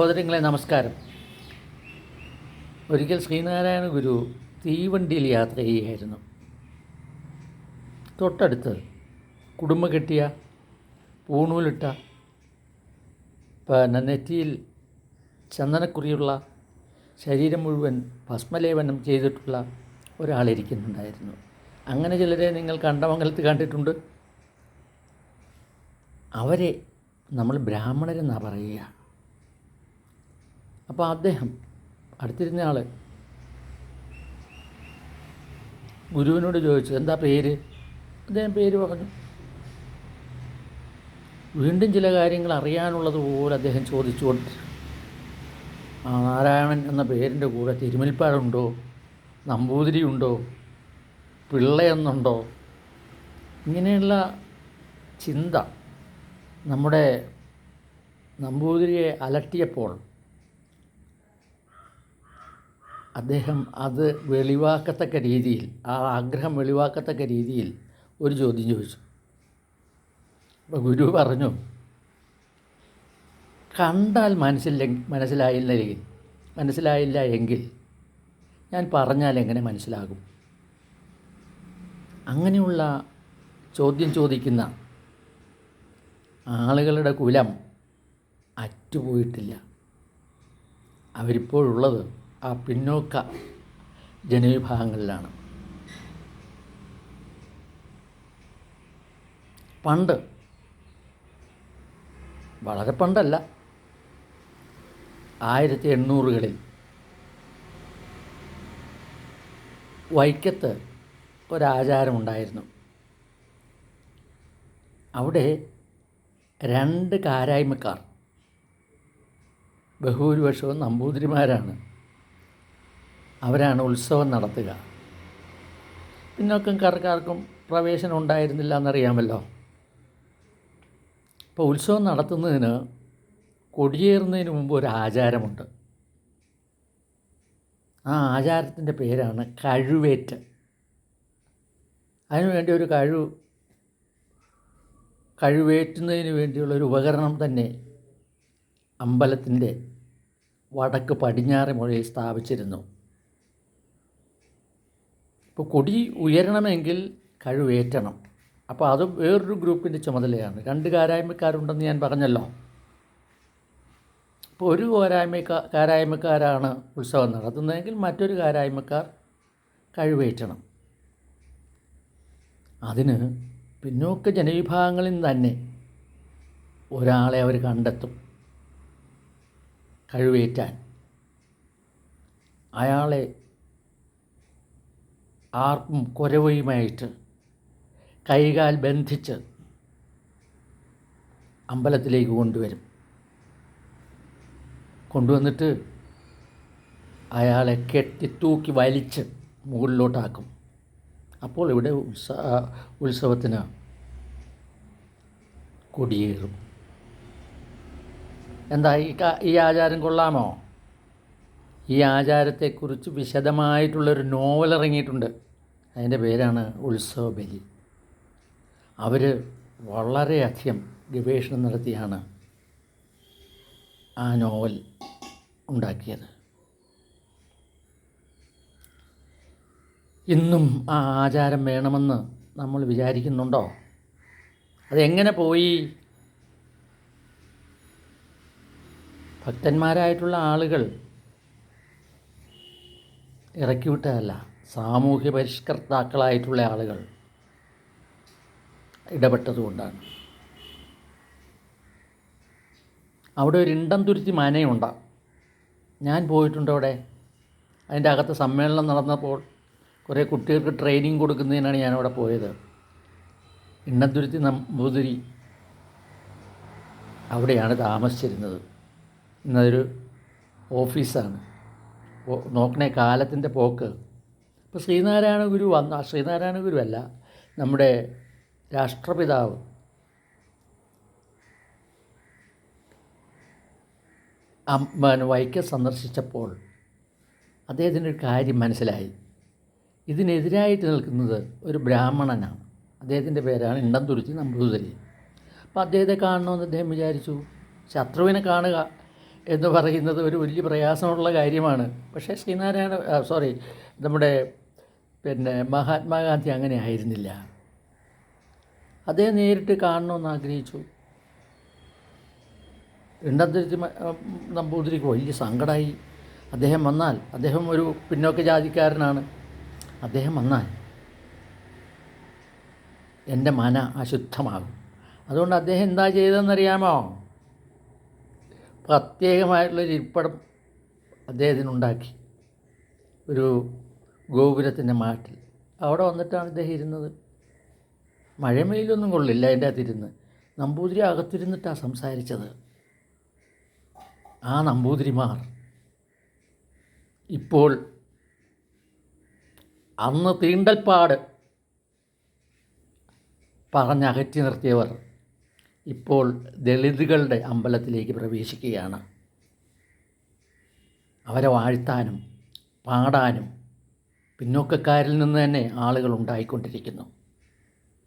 സഹോദരങ്ങളെ നമസ്കാരം. ഒരിക്കൽ ശ്രീനാരായണ ഗുരു തീവണ്ടിയിൽ യാത്ര ചെയ്യുകയായിരുന്നു. തൊട്ടടുത്ത് കുടുംബ കെട്ടിയ പൂണൂലിട്ട പിന്നെ നെറ്റിയിൽ ചന്ദനക്കുറിയുള്ള ശരീരം മുഴുവൻ ഭസ്മലേപനം ചെയ്തിട്ടുള്ള ഒരാളിരിക്കുന്നുണ്ടായിരുന്നു അങ്ങനെ ചിലരെ നിങ്ങൾ കണ്ടമംഗലത്ത് കണ്ടിട്ടുണ്ട്. അവരെ നമ്മൾ ബ്രാഹ്മണരെന്നാണ് പറയുക. അപ്പോൾ അദ്ദേഹം അടുത്തിരുന്ന ആൾ ഗുരുവിനോട് ചോദിച്ചു എന്താ പേര്? അദ്ദേഹം പേര് പറഞ്ഞു. വീണ്ടും ചില കാര്യങ്ങൾ അറിയാനുള്ളത് അറിയാനുള്ളതുപോലെ അദ്ദേഹം ചോദിച്ചുകൊണ്ട് ആ നാരായണൻ എന്ന പേരിന്റെ കൂടെ തിരുമൽപ്പാടുണ്ടോ? നമ്പൂതിരി ഉണ്ടോ പിള്ളയെന്നുണ്ടോ? ഇങ്ങനെയുള്ള ചിന്ത നമ്മുടെ നമ്പൂതിരിയെ അലട്ടിയപ്പോൾ അദ്ദേഹം അത് വെളിവാക്കത്തക്ക രീതിയിൽ ആ ആഗ്രഹം വെളിവാക്കത്തക്ക രീതിയിൽ ഒരു ചോദ്യം ചോദിച്ചു. അപ്പോൾ ഗുരു പറഞ്ഞു കണ്ടാൽ മനസ്സില്ല മനസ്സിലായില്ലെങ്കിൽ മനസ്സിലായില്ല എങ്കിൽ ഞാൻ പറഞ്ഞാൽ എങ്ങനെ മനസ്സിലാകും? അങ്ങനെയുള്ള ചോദ്യം ചോദിക്കുന്ന ആളുകളുടെ കുലം അറ്റുപോയിട്ടില്ല. അവരിപ്പോഴുള്ളത് ആ പിന്നോക്ക ജനവിഭാഗങ്ങളിലാണ്. പണ്ട് വളരെ പണ്ടല്ല ആയിരത്തി എണ്ണൂറുകളിൽ വൈക്കത്ത് ഒരാചാരമുണ്ടായിരുന്നു. അവിടെ രണ്ട് കാരായ്മക്കാർ ബഹുഭൂരിപക്ഷവും നമ്പൂതിരിമാരാണ്. അവരാണ് ഉത്സവം നടത്തുക. പിന്നോക്കംകാർക്കാർക്കും പ്രവേശനം ഉണ്ടായിരുന്നില്ല എന്നറിയാമല്ലോ. അപ്പോൾ ഉത്സവം നടത്തുന്നതിന് കൊടിയേറുന്നതിന് മുമ്പ് ഒരു ആചാരമുണ്ട്. ആ ആചാരത്തിന്റെ പേരാണ് കഴുവേറ്റ്. അതിനുവേണ്ടി ഒരു കഴിവ് കഴിവേറ്റുന്നതിന് വേണ്ടിയുള്ള ഒരു ഉപകരണം തന്നെ അമ്പലത്തിന്റെ വടക്ക് പടിഞ്ഞാറ് മുഴയിൽ സ്ഥാപിച്ചിരുന്നു. ഇപ്പോൾ കൊടി ഉയരണമെങ്കിൽ കഴിവേറ്റണം. അപ്പോൾ അത് വേറൊരു ഗ്രൂപ്പിന്റെ ചുമതലയാണ്. രണ്ട് കാരായ്മക്കാരുണ്ടെന്ന് ഞാൻ പറഞ്ഞല്ലോ. ഇപ്പോൾ ഒരു കാരായ്മക്കാ കാരായ്മക്കാരാണ് ഉത്സവം നടത്തുന്നതെങ്കിൽ മറ്റൊരു കാരായ്മക്കാർ കഴിവേറ്റണം. അതിന് പിന്നോക്ക ജനവിഭാഗങ്ങളിൽ തന്നെ ഒരാളെ അവർ കണ്ടെത്തും. കഴിവേറ്റാൻ. അയാളെ ആർക്കും കുരവയുമായിട്ട് കൈകാൽ ബന്ധിച്ച് അമ്പലത്തിലേക്ക് കൊണ്ടുവരും. കൊണ്ടുവന്നിട്ട് അയാളെ കെട്ടി തൂക്കി വലിച്ച് മുകളിലോട്ടാക്കും. അപ്പോൾ ഇവിടെ ഉത്സ ഉത്സവത്തിന് കൊടിയേറും. എന്താ ഈ ഈ ആചാരം കൊള്ളാമോ? ഈ ആചാരത്തെക്കുറിച്ച് വിശദമായിട്ടുള്ളൊരു നോവൽ ഇറങ്ങിയിട്ടുണ്ട്. അതിന്റെ പേരാണ് ഉത്സവ ബലി. അവർ വളരെയധികം ഗവേഷണം നടത്തിയാണ് ആ നോവൽ ഉണ്ടാക്കിയത്. ഇന്നും ആ ആചാരം വേണമെന്ന് നമ്മൾ വിചാരിക്കുന്നുണ്ടോ? അതെങ്ങനെ പോയി? ഭക്തന്മാരായിട്ടുള്ള ആളുകൾ ഇറക്കിവിട്ടതല്ല സാമൂഹ്യ പരിഷ്കർത്താക്കളായിട്ടുള്ള ആളുകൾ ഇടപെട്ടതുകൊണ്ടാണ് അവിടെ ഒരു ഇണ്ടം തുരുത്തി മനയുണ്ട്. ഞാൻ പോയിട്ടുണ്ട് അവിടെ. അതിന്റെ അകത്ത് സമ്മേളനം നടന്നപ്പോൾ കുറേ കുട്ടികൾക്ക് ട്രെയിനിങ് കൊടുക്കുന്നതിനാണ് ഞാനവിടെ പോയത്. ഇണ്ടംതുരുത്തി നമ്പൂതിരി അവിടെയാണ് താമസിച്ചിരുന്നത്. ഇന്നതൊരു ഓഫീസാണ്. നോക്കണേ കാലത്തിന്റെ പോക്ക്. ഇപ്പോൾ ശ്രീനാരായണ ഗുരു വന്ന ശ്രീനാരായണ ഗുരുവല്ല നമ്മുടെ രാഷ്ട്രപിതാവ്. വൈക്കം സന്ദർശിച്ചപ്പോൾ അദ്ദേഹത്തിന്റെ ഒരു കാര്യം മനസ്സിലായി. ഇതിനെതിരായിട്ട് നിൽക്കുന്നത് ഒരു ബ്രാഹ്മണനാണ്. അദ്ദേഹത്തിന്റെ പേരാണ് ഇണ്ടംതുരുത്തി നമ്പൂതിരി. അപ്പോൾ അദ്ദേഹത്തെ കാണണമെന്ന് അദ്ദേഹം വിചാരിച്ചു. ശത്രുവിനെ കാണുക. എന്ന് പറയുന്നത് ഒരു വലിയ പ്രയാസമുള്ള കാര്യമാണ്. പക്ഷേ ശ്രീനാരായണ സോറി നമ്മുടെ പിന്നെ മഹാത്മാഗാന്ധി അങ്ങനെ ആയിരുന്നില്ല. അദ്ദേഹം നേരിട്ട് കാണണമെന്ന് ആഗ്രഹിച്ചു. ഇണ്ടത്തിരുത്തി നമ്പൂതിരിക്ക് വലിയ സങ്കടമായി. അദ്ദേഹം വന്നാൽ അദ്ദേഹം ഒരു പിന്നോക്ക ജാതിക്കാരനാണ്. അദ്ദേഹം വന്നാൽ എന്റെ മന അശുദ്ധമാകും. അതുകൊണ്ട് അദ്ദേഹം എന്താ ചെയ്തതെന്നറിയാമോ? പ്രത്യേകമായിട്ടുള്ളൊരു ഇരിപ്പിടം അദ്ദേഹത്തിനുണ്ടാക്കി. ഒരു ഗോപുരത്തിന്റെ മാറ്റിൽ അവിടെ വന്നിട്ടാണ് ഇദ്ദേഹം ഇരുന്നത്. മഴമയിലൊന്നും കൊള്ളില്ല അതിന്റെ അകത്തിരുന്ന്. നമ്പൂതിരി അകത്തിരുന്നിട്ടാണ് സംസാരിച്ചത്. ആ നമ്പൂതിരിമാർ ഇപ്പോൾ അന്ന് തീണ്ടൽപ്പാട് പറഞ്ഞകറ്റി നിർത്തിയവർ ഇപ്പോൾ ദളിതുകളുടെ അമ്പലത്തിലേക്ക് പ്രവേശിക്കുകയാണ്. അവരെ വാഴ്ത്താനും പാടാനും പിന്നോക്കക്കാരിൽ നിന്ന് തന്നെ ആളുകൾ ഉണ്ടായിക്കൊണ്ടിരിക്കുന്നു.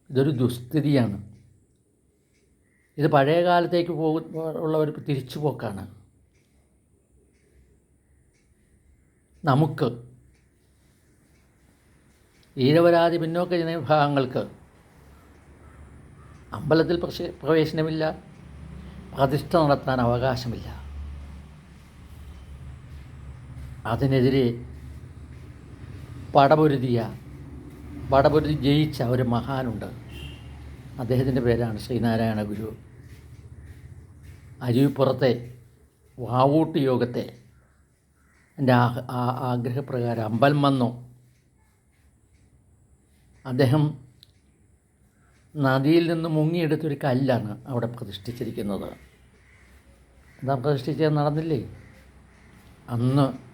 ഇതൊരു ദുസ്ഥിതിയാണ്. ഇത് പഴയ കാലത്തേക്ക് പോകു ഒരു തിരിച്ചുപോക്കാണ് നമുക്ക് ഈഴവരാതി പിന്നോക്ക ജനവിഭാഗങ്ങൾക്ക് അമ്പലത്തിൽ പ്രവേശനമില്ല. പ്രതിഷ്ഠ നടത്താൻ അവകാശമില്ല. അതിനെതിരെ പടപൊരുതിയ പടപൊരുതി ജയിച്ച ഒരു മഹാനുണ്ട്. അദ്ദേഹത്തിന്റെ പേരാണ് ശ്രീനാരായണ ഗുരു. അരുവിപ്പുറത്തെ വാവൂട്ട് യോഗത്തെ എന്റെ ആഗ്രഹപ്രകാരം അമ്പലം വന്നു. അദ്ദേഹം നദിയിൽ നിന്ന് മുങ്ങിയെടുത്തൊരു കല്ലാണ് അവിടെ പ്രതിഷ്ഠിച്ചിരിക്കുന്നത്. എന്താ പ്രതിഷ്ഠിച്ചത് നടന്നില്ലേ? അന്ന്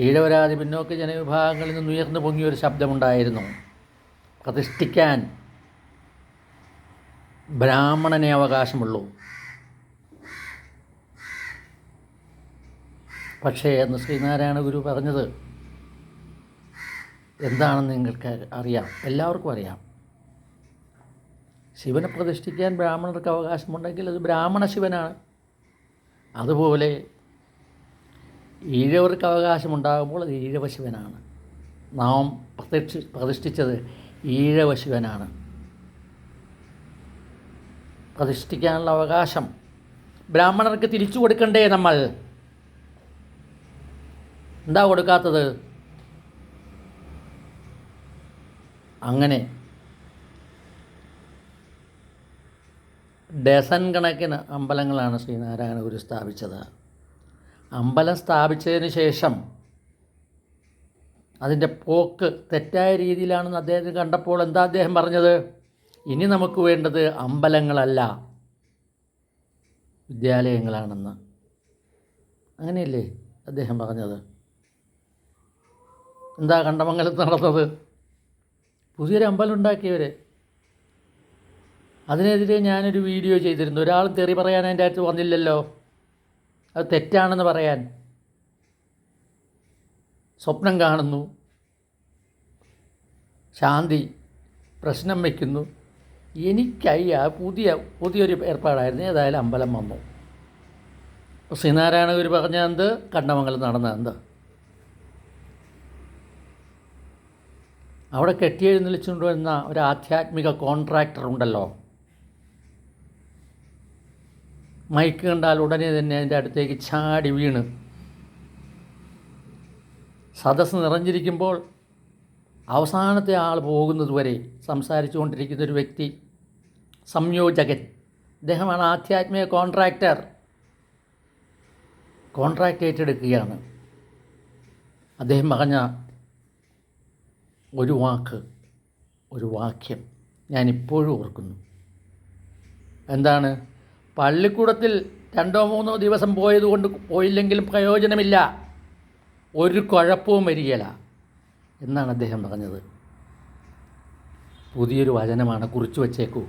ഈഴവരാതി പിന്നോക്ക ജനവിഭാഗങ്ങളിൽ നിന്ന് ഉയർന്നു പൊങ്ങിയൊരു ശബ്ദമുണ്ടായിരുന്നു. പ്രതിഷ്ഠിക്കാൻ ബ്രാഹ്മണനെ അവകാശമുള്ളൂ. പക്ഷേ അന്ന് ശ്രീനാരായണ ഗുരു പറഞ്ഞത് എന്താണെന്ന് നിങ്ങൾക്ക് അറിയാം. എല്ലാവർക്കും അറിയാം. ശിവനെ പ്രതിഷ്ഠിക്കാൻ ബ്രാഹ്മണർക്ക് അവകാശമുണ്ടെങ്കിൽ അത് ബ്രാഹ്മണ ശിവനാണ്. അതുപോലെ ഈഴവർക്ക് അവകാശമുണ്ടാകുമ്പോൾ അത് ഈഴവ ശിവനാണ്. നാം പ്രതിഷ്ഠി പ്രതിഷ്ഠിച്ചത് ഈഴവ ശിവനാണ്. പ്രതിഷ്ഠിക്കാനുള്ള അവകാശം ബ്രാഹ്മണർക്ക് തിരിച്ചു കൊടുക്കണ്ടേ നമ്മൾ? എന്താ കൊടുക്കാത്തത്? അങ്ങനെ ഡസൻ കണക്കിന് അമ്പലങ്ങളാണ് ശ്രീനാരായണ ഗുരു സ്ഥാപിച്ചത്. അമ്പലം സ്ഥാപിച്ചതിന് ശേഷം അതിന്റെ പോക്ക് തെറ്റായ രീതിയിലാണെന്ന് അദ്ദേഹത്തിന് കണ്ടപ്പോൾ എന്താ അദ്ദേഹം പറഞ്ഞത്? ഇനി നമുക്ക് വേണ്ടത് അമ്പലങ്ങളല്ല വിദ്യാലയങ്ങളാണെന്ന്. അങ്ങനെയല്ലേ അദ്ദേഹം പറഞ്ഞത്? എന്താ കണ്ടമംഗലത്ത് നടന്നത്? പുതിയൊരു അമ്പലം ഉണ്ടാക്കിയവർ അതിനെതിരെ ഞാനൊരു വീഡിയോ ചെയ്തിരുന്നു. ഒരാൾ തെറി പറയാൻ അതിന്റെ അകത്ത് വന്നില്ലല്ലോ. അത് തെറ്റാണെന്ന് പറയാൻ. സ്വപ്നം കാണുന്നു. ശാന്തി പ്രശ്നം വയ്ക്കുന്നു എനിക്കായി ആ പുതിയ പുതിയൊരു ഏർപ്പാടായിരുന്നു. ഏതായാലും അമ്പലം വന്നു. ശ്രീനാരായണ ഗുരു പറഞ്ഞ എന്ത്? കണ്ണമംഗലം നടന്ന എന്ത്? അവിടെ കെട്ടിയെഴുന്നള്ളിച്ചുകൊണ്ട് വരുന്ന ഒരു ആധ്യാത്മിക കോൺട്രാക്ടർ ഉണ്ടല്ലോ. മൈക്ക് കണ്ടാൽ ഉടനെ തന്നെ അതിന്റെ അടുത്തേക്ക് ചാടി വീണ്. സദസ്സ് നിറഞ്ഞിരിക്കുമ്പോൾ അവസാനത്തെ ആൾ പോകുന്നതുവരെ സംസാരിച്ചു കൊണ്ടിരിക്കുന്ന ഒരു വ്യക്തി സംയോജകൻ. അദ്ദേഹമാണ് ആധ്യാത്മിക കോൺട്രാക്ടർ കോൺട്രാക്റ്റ് ഏറ്റെടുക്കുകയാണ്. അദ്ദേഹം പറഞ്ഞ ഒരു വാക്ക് ഒരു വാക്യം ഞാനിപ്പോഴും ഓർക്കുന്നു. എന്താണ്? പള്ളിക്കൂടത്തിൽ രണ്ടോ മൂന്നോ ദിവസം പോയതുകൊണ്ട് പോയില്ലെങ്കിലും പ്രയോജനമില്ല. ഒരു കുഴപ്പവും വരികയില്ല എന്നാണ് അദ്ദേഹം പറഞ്ഞത്. പുതിയൊരു വചനമാണ് കുറിച്ചു വച്ചേക്കൂ.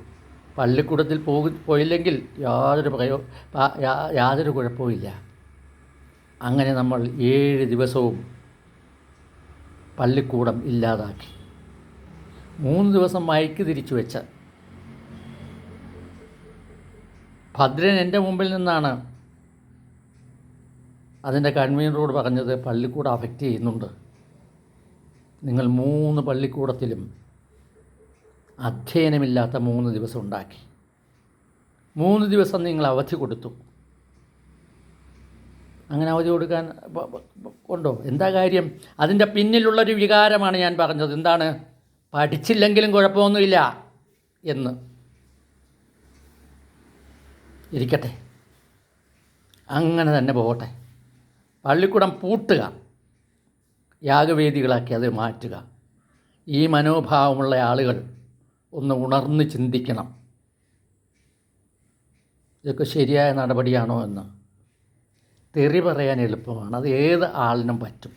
പള്ളിക്കൂടത്തിൽ പോകു പോയില്ലെങ്കിൽ യാതൊരു പ്രയോ യാതൊരു കുഴപ്പവും ഇല്ല അങ്ങനെ നമ്മൾ ഏഴ് ദിവസവും പള്ളിക്കൂടം ഇല്ലാതാക്കി. മൂന്ന് ദിവസം മയക്ക് തിരിച്ചു വെച്ച. ഭദ്രൻ എന്റെ മുമ്പിൽ നിന്നാണ്. അതിന്റെ കൺവീനറോട് പറഞ്ഞത് പള്ളിക്കൂടം അഫക്റ്റ് ചെയ്യുന്നുണ്ട്. നിങ്ങൾ മൂന്ന് പള്ളിക്കൂടത്തിലും അധ്യയനമില്ലാത്ത മൂന്ന് ദിവസം ഉണ്ടാക്കി. മൂന്ന് ദിവസം നിങ്ങൾ അവധി കൊടുത്തു. അങ്ങനെ അവധി കൊടുക്കാൻ ഉണ്ടോ? എന്താ കാര്യം? അതിന്റെ പിന്നിലുള്ളൊരു വികാരമാണ് ഞാൻ പറഞ്ഞത്. എന്താണ്? പഠിച്ചില്ലെങ്കിലും കുഴപ്പമൊന്നുമില്ല എന്ന്. ഇരിക്കട്ടെ. അങ്ങനെ തന്നെ പോകട്ടെ. പള്ളിക്കൂടം പൂട്ടുക. യാഗവേദികളാക്കി അത് മാറ്റുക. ഈ മനോഭാവമുള്ള ആളുകൾ ഒന്ന് ഉണർന്ന് ചിന്തിക്കണം. ഇതൊക്കെ ശരിയായ നടപടിയാണോ എന്ന്. തെറി പറയാൻ എളുപ്പമാണ്. അത് ഏത് ആളിനും പറ്റും.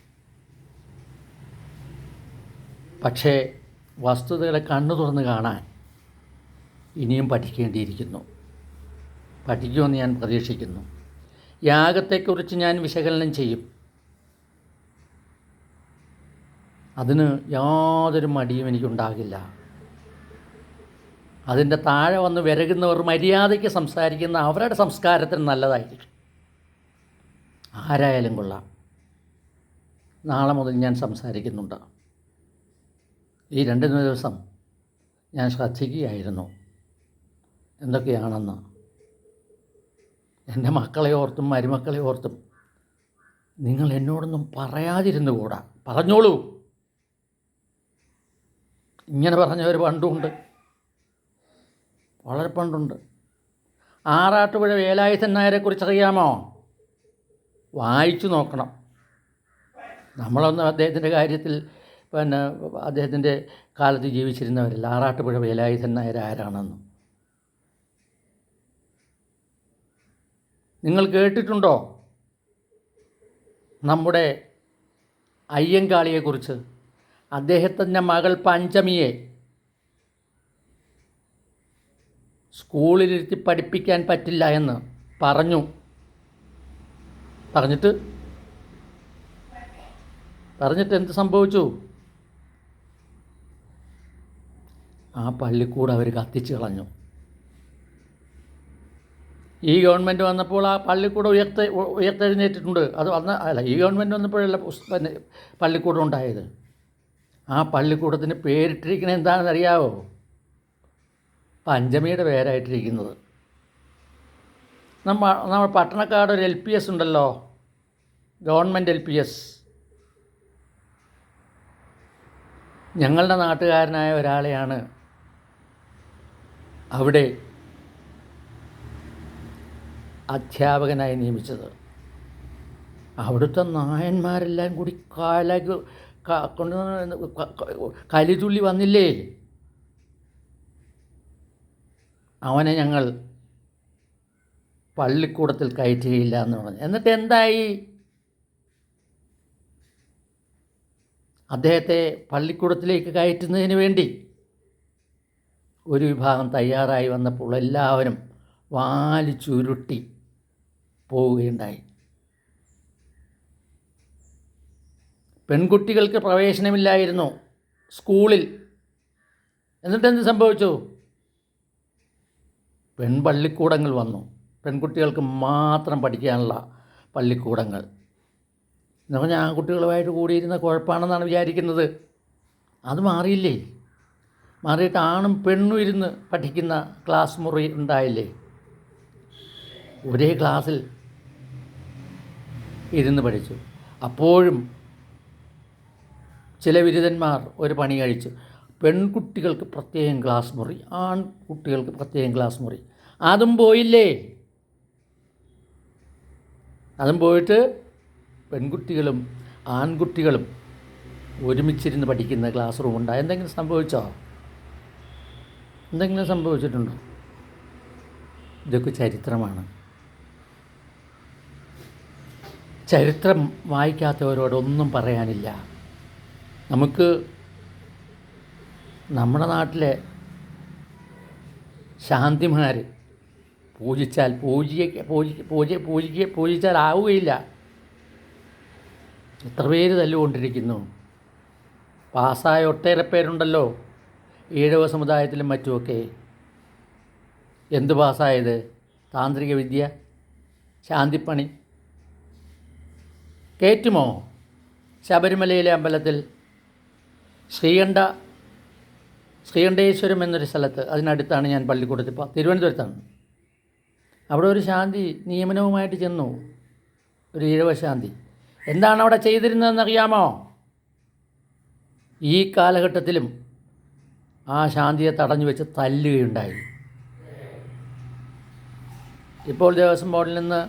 പക്ഷേ വസ്തുതകളെ കണ്ണു തുറന്ന് കാണാൻ ഇനിയും പഠിക്കേണ്ടിയിരിക്കുന്നു. പഠിക്കുമെന്ന് ഞാൻ പ്രതീക്ഷിക്കുന്നു. യാഗത്തെക്കുറിച്ച് ഞാൻ വിശകലനം ചെയ്യും. അതിന് യാതൊരു മടിയും എനിക്കുണ്ടാകില്ല. അതിന്റെ താഴെ വന്ന് വിരകുന്നവർ മര്യാദയ്ക്ക് സംസാരിക്കുന്ന അവരുടെ സംസ്കാരത്തിന് നല്ലതായിരിക്കും. ആരായാലും കൊള്ളാം. നാളെ മുതൽ ഞാൻ സംസാരിക്കുന്നുണ്ട്. ഈ രണ്ട് ദിവസം ഞാൻ ശ്രദ്ധിക്കുകയായിരുന്നു. എന്തൊക്കെയാണെന്ന്. എന്റെ മക്കളെ ഓർത്തും മരുമക്കളെ ഓർത്തും നിങ്ങൾ എന്നോടൊന്നും പറയാതിരുന്നു കൂടാ. പറഞ്ഞോളൂ. ഇങ്ങനെ പറഞ്ഞവർ പണ്ടുണ്ട്. വളരെ പണ്ടുണ്ട്. ആറാട്ടുപുഴ വേലായുധൻ നായരെക്കുറിച്ച് അറിയാമോ വായിച്ചു നോക്കണം. നമ്മളൊന്നും അദ്ദേഹത്തിന്റെ കാര്യത്തിൽ പിന്നെ അദ്ദേഹത്തിന്റെ കാലത്ത് ജീവിച്ചിരുന്നവരല്ല. ആറാട്ടുപുഴ വേലായുധൻ നായർ ആരാണെന്നും. നിങ്ങൾ കേട്ടിട്ടുണ്ടോ? നമ്മുടെ അയ്യങ്കാളിയെക്കുറിച്ച്. അദ്ദേഹത്തിന്റെ മകൾ പഞ്ചമിയെ സ്കൂളിലിരുത്തി പഠിപ്പിക്കാൻ പറ്റില്ല എന്ന് പറഞ്ഞു. പറഞ്ഞിട്ട് പറഞ്ഞിട്ട് എന്ത് സംഭവിച്ചു? ആ പള്ളിക്കൂട് അവർ കത്തിച്ച് കളഞ്ഞു. ഈ ഗവൺമെന്റ് വന്നപ്പോൾ ആ പള്ളിക്കൂടം ഉയർത്ത ഉയർത്തെഴുന്നേറ്റിട്ടുണ്ട്. അത് വന്ന അല്ല ഈ ഗവൺമെന്റ് വന്നപ്പോഴല്ല പിന്നെ പള്ളിക്കൂടം ഉണ്ടായത്. ആ പള്ളിക്കൂടത്തിന് പേരിട്ടിരിക്കുന്നത് എന്താണെന്ന് അറിയാവോ പഞ്ചമിയുടെ പേരായിട്ടിരിക്കുന്നത്. നമ്മ നമ്മൾ പട്ടണക്കാട് ഒരു എൽ പി എസ് ഉണ്ടല്ലോ. ഗവൺമെന്റ് എൽ പി എസ് ഞങ്ങളുടെ നാട്ടുകാരനായ ഒരാളെയാണ് അവിടെ അധ്യാപകനായി നിയമിച്ചത്. അവിടുത്തെ നായന്മാരെല്ലാം കൂടി കാലാക്ക് കൊണ്ട് കലിതുള്ളി വന്നില്ലേ? അവനെ ഞങ്ങൾ പള്ളിക്കൂടത്തിൽ കയറ്റുകയില്ല എന്ന് പറഞ്ഞു. എന്നിട്ട് എന്തായി? അദ്ദേഹത്തെ പള്ളിക്കൂടത്തിലേക്ക് കയറ്റുന്നതിന് വേണ്ടി ഒരു വിഭാഗം തയ്യാറായി വന്നപ്പോൾ എല്ലാവരും വാലി ചുരുട്ടി പോവുകയുണ്ടായി. പെൺകുട്ടികൾക്ക് പ്രവേശനമില്ലായിരുന്നു സ്കൂളിൽ. എന്നിട്ട് എന്ത് സംഭവിച്ചു? പെൺപള്ളിക്കൂടങ്ങൾ വന്നു. പെൺകുട്ടികൾക്ക് മാത്രം പഠിക്കാനുള്ള പള്ളിക്കൂടങ്ങൾ. എന്ന് പറഞ്ഞാൽ ആൺകുട്ടികളുമായിട്ട് കൂടിയിരുന്ന കുഴപ്പമാണെന്നാണ് വിചാരിക്കുന്നത്. അത് മാറിയില്ലേ? മാറിയിട്ട് ആണും പെണ്ണും ഇരുന്ന് പഠിക്കുന്ന ക്ലാസ് മുറി ഉണ്ടായില്ലേ? ഒരേ ക്ലാസ്സിൽ ഇരുന്ന് പഠിച്ചു. അപ്പോഴും ചില ബിരുദന്മാർ ഒരു പണി കഴിച്ചു. പെൺകുട്ടികൾക്ക് പ്രത്യേകം ക്ലാസ് മുറി ആൺകുട്ടികൾക്ക് പ്രത്യേകം ക്ലാസ് മുറി. അതും പോയില്ലേ? അതും പോയിട്ട് പെൺകുട്ടികളും ആൺകുട്ടികളും ഒരുമിച്ചിരുന്ന് പഠിക്കുന്ന ക്ലാസ് റൂം ഉണ്ടായി എന്തെങ്കിലും സംഭവിച്ചോ? എന്തെങ്കിലും സംഭവിച്ചിട്ടുണ്ടോ? ഇതൊക്കെ ചരിത്രമാണ്. ചരിത്രം വായിക്കാത്തവരോടൊന്നും പറയാനില്ല. നമുക്ക് നമ്മുടെ നാട്ടിലെ ശാന്തിമാർ പൂജിച്ചാൽ പൂജിക്ക പൂജി പൂജ പൂജിക്ക പൂജിച്ചാൽ ആവുകയില്ല. എത്ര പേര് തല്ലുകൊണ്ടിരിക്കുന്നു? പാസ്സായ ഒട്ടേറെ പേരുണ്ടല്ലോ. ഈഴവ സമുദായത്തിലും മറ്റുമൊക്കെ. എന്ത് പാസ്സായത്? താന്ത്രിക വിദ്യ? ശാന്തിപ്പണി? കയറ്റുമോ ശബരിമലയിലെ അമ്പലത്തിൽ? ശ്രീകണ്ഠ ശ്രീകണ്ഠേശ്വരം എന്നൊരു സ്ഥലത്ത്. അതിനടുത്താണ് ഞാൻ പള്ളിക്കൂടത്തിൽ തിരുവനന്തപുരത്താണ്. അവിടെ ഒരു ശാന്തി നിയമനവുമായിട്ട് ചെന്നു. ഒരു ഇഴവശാന്തി എന്താണ് അവിടെ ചെയ്തിരുന്നതെന്നറിയാമോ? ഈ കാലഘട്ടത്തിലും ആ ശാന്തിയെ തടഞ്ഞു വെച്ച് തല്ലുകയുണ്ടായി. ഇപ്പോൾ ദേവസ്വം ബോർഡിൽ നിന്ന്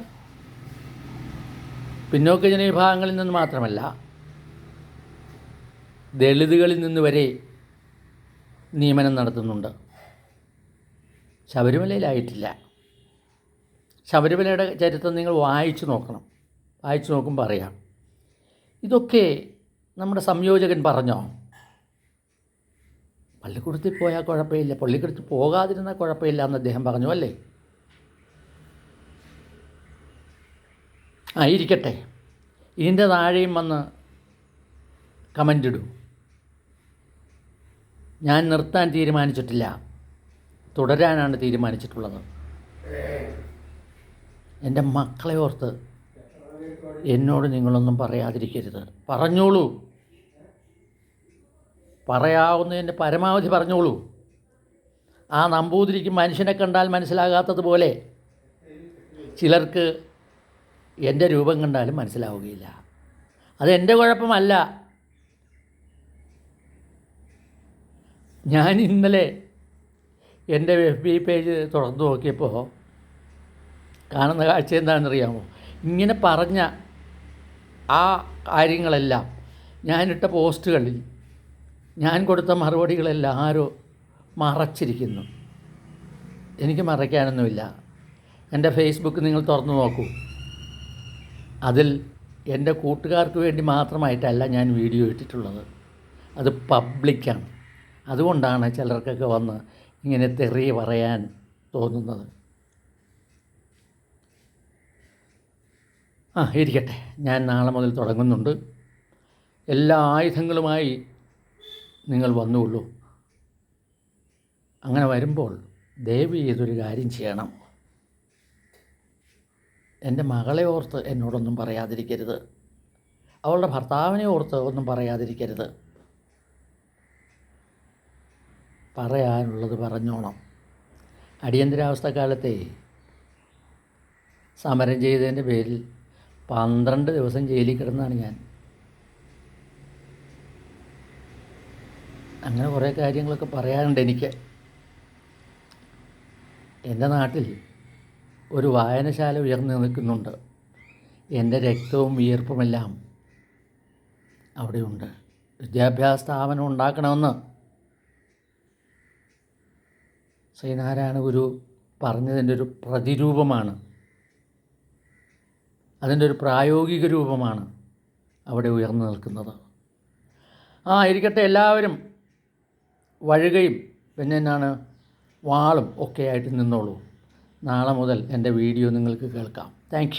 പിന്നോക്ക ജനവിഭാഗങ്ങളിൽ നിന്ന് മാത്രമല്ല ദളിതുകളിൽ നിന്ന് വരെ നിയമനം നടത്തുന്നുണ്ട്. ശബരിമലയിലായിട്ടില്ല. ശബരിമലയുടെ ചരിത്രം നിങ്ങൾ വായിച്ചു നോക്കണം. വായിച്ചു നോക്കുമ്പോൾ അറിയാം. ഇതൊക്കെ നമ്മുടെ സംയോജകൻ പറഞ്ഞോ? പള്ളിക്കൂടത്തിൽ പോയാൽ കുഴപ്പമില്ല. പള്ളിക്കൂടത്തിൽ പോകാതിരുന്നാൽ കുഴപ്പമില്ല എന്ന് അദ്ദേഹം പറഞ്ഞു അല്ലേ? ആ ഇരിക്കട്ടെ. ഇതിന്റെ താഴെയും വന്ന് കമന്റ് ഇടൂ. ഞാൻ നിർത്താൻ തീരുമാനിച്ചിട്ടില്ല. തുടരാനാണ് തീരുമാനിച്ചിട്ടുള്ളത്. എന്റെ മക്കളെ ഓർത്ത് എന്നോട് നിങ്ങളൊന്നും പറയാതിരിക്കരുത്. പറഞ്ഞോളൂ. പറയാവുന്നതിന്റെ പരമാവധി പറഞ്ഞോളൂ. ആ നമ്പൂതിരിക്ക് മനുഷ്യനെ കണ്ടാൽ മനസ്സിലാകാത്തതുപോലെ ചിലർക്ക് എന്റെ രൂപം കണ്ടാലും മനസ്സിലാവുകയില്ല. അതെന്റെ കുഴപ്പമല്ല. ഞാൻ ഇന്നലെ എന്റെ എഫ് ബി പേജ് തുറന്നു നോക്കിയപ്പോൾ കാണുന്ന കാഴ്ച എന്താണെന്നറിയാമോ? ഇങ്ങനെ പറഞ്ഞ ആ കാര്യങ്ങളെല്ലാം ഞാനിട്ട പോസ്റ്റുകളിൽ ഞാൻ കൊടുത്ത മറുപടികളെല്ലാം ആരോ മറച്ചിരിക്കുന്നു. എനിക്ക് മറയ്ക്കാനൊന്നുമില്ല. എന്റെ ഫേസ്ബുക്ക് നിങ്ങൾ തുറന്നു നോക്കൂ. അതിൽ എന്റെ കൂട്ടുകാർക്ക് വേണ്ടി മാത്രമായിട്ടല്ല ഞാൻ വീഡിയോ ഇട്ടിട്ടുള്ളത്. അത് പബ്ലിക്കാണ്. അതുകൊണ്ടാണ് ചിലർക്കൊക്കെ വന്ന് ഇങ്ങനെ തെറി പറയാൻ തോന്നുന്നത്. ആ ഇരിക്കട്ടെ. ഞാൻ നാളെ മുതൽ തുടങ്ങുന്നുണ്ട്. എല്ലാ ആയുധങ്ങളുമായി നിങ്ങൾ വന്നുള്ളൂ അങ്ങനെ വരുമ്പോൾ ദേവി ഇതൊരു കാര്യം ചെയ്യണം? എന്റെ മകളെ ഓർത്ത് എന്നോടൊന്നും പറയാതിരിക്കരുത്. അവളുടെ ഭർത്താവിനെ ഓർത്ത് ഒന്നും പറയാതിരിക്കരുത്. പറയാനുള്ളത് പറഞ്ഞോണം. അടിയന്തരാവസ്ഥക്കാലത്തെ സമരം ചെയ്തതിന്റെ പേരിൽ പന്ത്രണ്ട് ദിവസം ജയിലിൽ കിടന്നാണ് ഞാൻ. അങ്ങനെ കുറേ കാര്യങ്ങളൊക്കെ പറയാനുണ്ട് എനിക്ക്. എന്റെ നാട്ടിൽ ഒരു വായനശാല ഉയർന്നു നിൽക്കുന്നുണ്ട്. എന്റെ രക്തവും വിയർപ്പുമെല്ലാം അവിടെയുണ്ട്. വിദ്യാഭ്യാസ സ്ഥാപനം ഉണ്ടാക്കണമെന്ന് ശ്രീനാരായണ ഗുരു പറഞ്ഞതിന്റെ ഒരു പ്രതിരൂപമാണ്. അതിന്റെ ഒരു പ്രായോഗിക രൂപമാണ് അവിടെ ഉയർന്നു നിൽക്കുന്നത്. ആ ഇരിക്കട്ടെ എല്ലാവരും വഴുകയും പിന്നെ എന്നാണ് വാളും ഒക്കെ ആയിട്ട് നിന്നോളൂ. നാളെ മുതൽ എന്റെ വീഡിയോ നിങ്ങൾക്ക് കേൾക്കാം. താങ്ക്